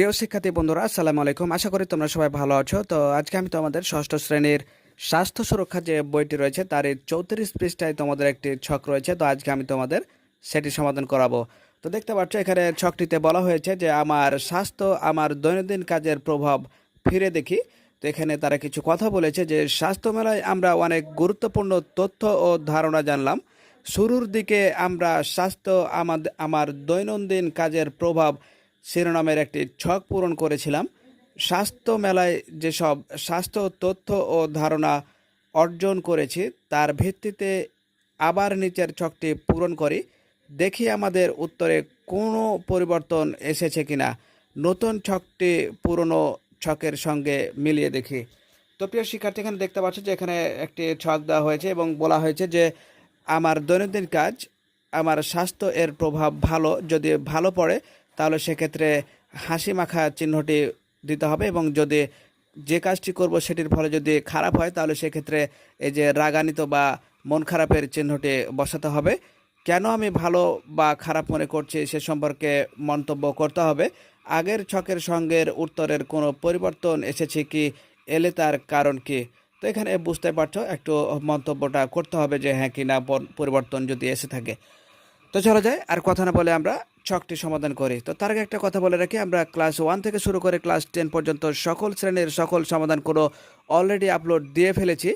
প্রিয় শিক্ষার্থী বন্ধুরা, আসসালামু আলাইকুম। আশা করি তোমরা সবাই ভালো আছো। তো আজকে আমি তোমাদের ষষ্ঠ শ্রেণির স্বাস্থ্য সুরক্ষা যে বইটি রয়েছে, তার এই চৌত্রিশ পৃষ্ঠায় তোমাদের একটি ছক রয়েছে। তো আজকে আমি তোমাদের সেটি সমাধান করাবো। তো দেখতে পাচ্ছ, এখানে ছকটিতে বলা হয়েছে যে, আমার স্বাস্থ্য, আমার দৈনন্দিন কাজের প্রভাব ফিরে দেখি। তো এখানে তারা কিছু কথা বলেছে যে স্বাস্থ্য মেলায় আমরা অনেক গুরুত্বপূর্ণ তথ্য ও ধারণা জানলাম। শুরুর দিকে আমরা স্বাস্থ্য আমাদের আমার দৈনন্দিন কাজের প্রভাব শিরোনামের একটি ছক পূরণ করেছিলাম। স্বাস্থ্য মেলায় যেসব স্বাস্থ্য তথ্য ও ধারণা অর্জন করেছি, তার ভিত্তিতে আবার নিচের ছকটি পূরণ করি। দেখি আমাদের উত্তরে কোনো পরিবর্তন এসেছে কিনা। নতুন ছকটি পুরনো ছকের সঙ্গে মিলিয়ে দেখি। তো প্রিয় শিক্ষার্থী, এখানে দেখতে পাচ্ছ যে এখানে একটি ছক দেওয়া হয়েছে এবং বলা হয়েছে যে আমার দৈনন্দিন কাজ, আমার স্বাস্থ্য এর প্রভাব ভালো, যদি ভালো পড়ে তাহলে সেক্ষেত্রে হাসি মাখা চিহ্নটি দিতে হবে এবং যদি যে কাজটি করব সেটির ফলে যদি খারাপ হয়, তাহলে সেক্ষেত্রে এই যে রাগান্বিত বা মন খারাপের চিহ্নটি বসাতে হবে। কেন আমি ভালো বা খারাপ মনে করছি সে সম্পর্কে মন্তব্য করতে হবে? আগের ছকের সঙ্গের উত্তরের কোনো পরিবর্তন এসেছে কি? এলে তার কারণ কি? তো এখানে বুঝতে পারছ, একটু মন্তব্যটা করতে হবে যে হ্যাঁ কি না পর- পরিবর্তন যদি এসে থাকে। তো চলো যাই, আর কথা না বলে আমরা ছকটি সমাধান করি। তো তার আগে একটা কথা বলে রাখি, আমরা ক্লাস ওয়ান থেকে শুরু করে ক্লাস টেন পর্যন্ত সকল শ্রেণির সকল সমাধান কোনো অলরেডি আপলোড দিয়ে ফেলেছি,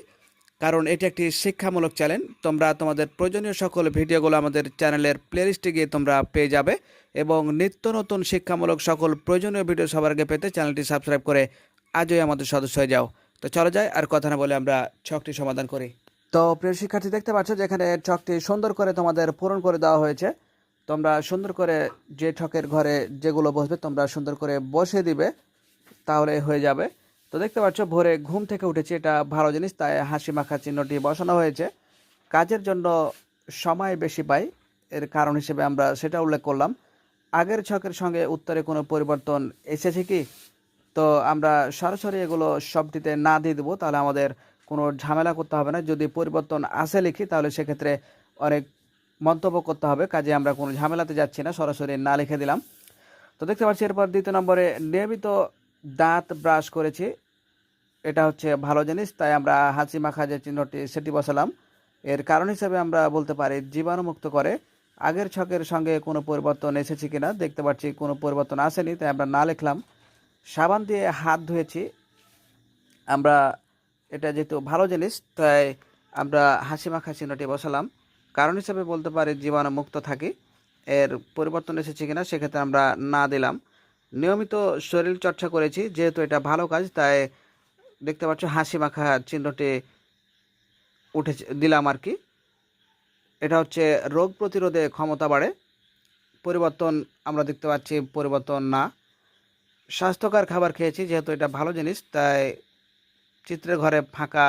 কারণ এটি একটি শিক্ষামূলক চ্যানেল তোমরা তোমাদের প্রয়োজনীয় সকল ভিডিওগুলো আমাদের চ্যানেলের প্লেলিস্টে গিয়ে তোমরা পেয়ে যাবে এবং নিত্য নতুন শিক্ষামূলক সকল প্রয়োজনীয় ভিডিও সবার আগে পেতে চ্যানেলটি সাবস্ক্রাইব করে আজই আমাদের সদস্য হয়ে যাও। তো চলো যাই, আর কথা না বলে আমরা ছকটি সমাধান করি। তো প্রিয় শিক্ষার্থী, দেখতে পাচ্ছ যে এখানে ছকটি সুন্দর করে তোমাদের পূরণ করে দেওয়া হয়েছে। তোমরা সুন্দর করে যে ছকের ঘরে যেগুলো বসবে তোমরা সুন্দর করে বসে দিবে, তাহলে হয়ে যাবে। তো দেখতে পাচ্ছ, ভোরে ঘুম থেকে উঠেছি, এটা ভালো জিনিস, তাই হাসি মাখা চিহ্নটি বসানো হয়েছে। কাজের জন্য সময় বেশি পাই, এর কারণ হিসেবে আমরা সেটা উল্লেখ করলাম। আগের ছকের সঙ্গে উত্তরে কোনো পরিবর্তন এসেছে কি? তো আমরা সরাসরি এগুলো সবটিতে না দিয়ে দেবো, তাহলে আমাদের কোনো ঝামেলা করতে হবে না। যদি পরিবর্তন আসে লিখি, তাহলে সেক্ষেত্রে অনেক মন্তব্য করতে হবে। কাজে আমরা কোনো ঝামেলাতে যাচ্ছি না, সরাসরি না লিখে দিলাম। তো দেখতে পাচ্ছি এরপর দ্বিতীয় নম্বরে, নিয়মিত দাঁত ব্রাশ করেছি। এটা হচ্ছে ভালো জিনিস, তাই আমরা হাসি মাখা যে চিহ্নটি, সেটি বসালাম। এর কারণ হিসেবে আমরা বলতে পারি, জীবাণুমুক্ত করে আগের ছকের সঙ্গে কোনো পরিবর্তন এসেছে কিনা, দেখতে পাচ্ছি কোনো পরিবর্তন আসেনি, তাই আমরা না লিখলাম। সাবান দিয়ে হাত ধুয়েছি। আমরা এটা যেহেতু ভালো জিনিস, তাই আমরা হাসি মাখা চিহ্নটি বসালাম। কারণ হিসেবে বলতে পারি জীবাণু মুক্ত থাকি। এর পরিবর্তন এসেছে কিনা সেক্ষেত্রে আমরা না দিলাম। নিয়মিত শরীর চর্চা করেছি, যেহেতু এটা ভালো কাজ, তাই দেখতে পাচ্ছ হাসি মাখা চিহ্নটি উঠেছে, দিলাম আর কি। এটা হচ্ছে রোগ প্রতিরোধে ক্ষমতা বাড়ে। পরিবর্তন আমরা দেখতে পাচ্ছি, পরিবর্তন না। স্বাস্থ্যকর খাবার খেয়েছি, যেহেতু এটা ভালো জিনিস, তাই চিত্রের ঘরে ফাঁকা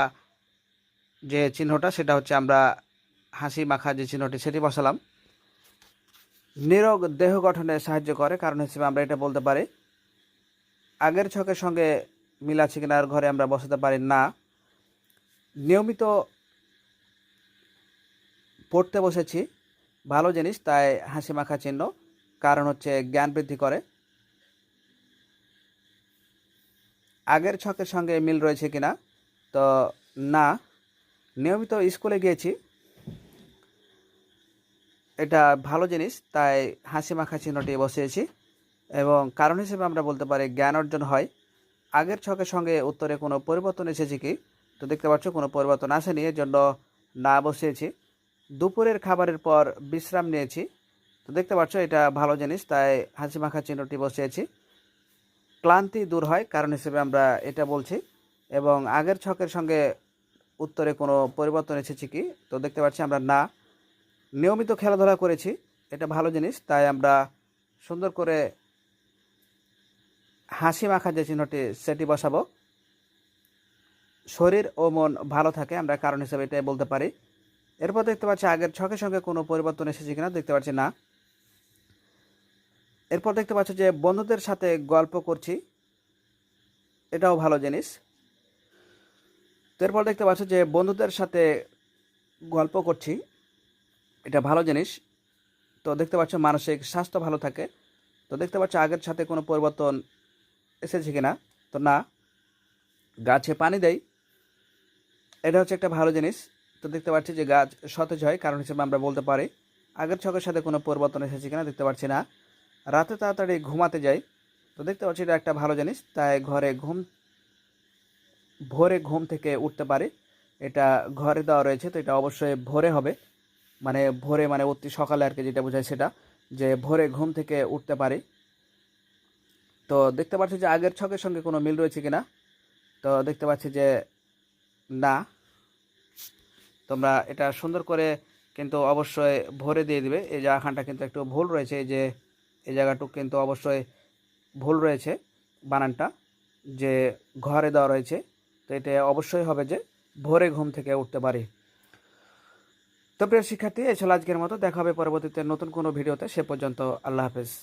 যে চিহ্নটা, সেটা হচ্ছে আমরা হাসি মাখা যে চিহ্নটি, সেটি বসালাম। নিরোগ দেহ গঠনে সাহায্য করে, কারণ হিসেবে আমরা এটা বলতে পারি, আগের ছকের সঙ্গে মিল আছে কিনা আর ঘরে আমরা বসাতে পারি না। নিয়মিত পড়তে বসেছি, ভালো জিনিস, তাই হাসি মাখা চিহ্ন, কারণ হচ্ছে জ্ঞান বৃদ্ধি করে। আগের ছকের সঙ্গে মিল রয়েছে কিনা? তো না, নিয়মিত স্কুলে গিয়েছি। এটা ভালো জিনিস, তাই হাসি মাখা চিহ্নটি বসিয়েছি। এবং কারণ হিসেবে আমরা বলতে পারি জ্ঞান অর্জন হয়। আগের ছকের সঙ্গে উত্তরে কোনো পরিবর্তন এসেছে কি? তো দেখতে পাচ্ছ, কোনো পরিবর্তন আসেনি এর জন্য না বসিয়েছি। দুপুরের খাবারের পর বিশ্রাম নিয়েছি। তো দেখতে পাচ্ছ, এটা ভালো জিনিস, তাই হাসি মাখা চিহ্নটি বসিয়েছি। ক্লান্তি দূর হয়, কারণ হিসেবে আমরা এটা বলছি। এবং আগের ছকের সঙ্গে উত্তরে কোনো পরিবর্তন এসেছে কি? তো দেখতে পাচ্ছি আমরা না। নিয়মিত খেলাধুলা করেছি, এটা ভালো জিনিস। তাই আমরা সুন্দর করে হাসি মাখা যে চিহ্নটি, সেটি বসাবো। শরীর ও মন ভালো থাকে, আমরা কারণ হিসেবে এটাই বলতে পারি। এরপর দেখতে পাচ্ছি আগের ছকের সঙ্গে কোনো পরিবর্তন এসেছে কিনা, দেখতে পাচ্ছি না। এরপর দেখতে পাচ্ছ যে বন্ধুদের সাথে গল্প করছি। এটাও ভালো জিনিস। তো এরপর দেখতে পাচ্ছ যে বন্ধুদের সাথে গল্প করছি। এটা ভালো জিনিস। তো দেখতে পাচ্ছ মানসিক স্বাস্থ্য ভালো থাকে। তো দেখতে পাচ্ছ আগের সাথে কোনো পরিবর্তন এসেছে কি না তো না। গাছে পানি দেয় এটা হচ্ছে একটা ভালো জিনিস। তো দেখতে পাচ্ছি যে গাছ সতেজ হয়, কারণ হিসেবে আমরা বলতে পারি। আগের ছকের সাথে কোনো পরিবর্তন এসেছে কিনা দেখতে পাচ্ছি না। রাতে তাড়াতাড়ি ঘুমাতে যাই। তো দেখতে পাচ্ছি এটা একটা ভালো জিনিস, তাই ঘরে ঘুম, ভোরে ঘুম থেকে উঠতে পারি। এটা ঘরে দেওয়া রয়েছে, তো এটা অবশ্যই ভোরে হবে। মানে ভোরে মানে অতি সকালে আর কি যেটা বোঝায় সেটা, যে ভোরে ঘুম থেকে উঠতে পারি। তো দেখতে পাচ্ছি যে আগের ছকের সঙ্গে কোনো মিল রয়েছে কিনা। তো দেখতে পাচ্ছি যে না। তোমরা এটা সুন্দর করে কিন্তু অবশ্যই ভরে দিয়ে দিবে। এই জায়গাখানটা কিন্তু একটু ভুল রয়েছে যে এই জায়গাটুক কিন্তু অবশ্যই ভুল রয়েছে বানানটা যে ঘরে দেওয়া রয়েছে। তো এটা অবশ্যই হবে যে ভোরে ঘুম থেকে উঠতে পারি। তো প্রিয় শিক্ষার্থী এছাড়া আজকের মতো। দেখা হবে পরবর্তীতে নতুন কোনো ভিডিওতে। সে পর্যন্ত আল্লাহ হাফেজ।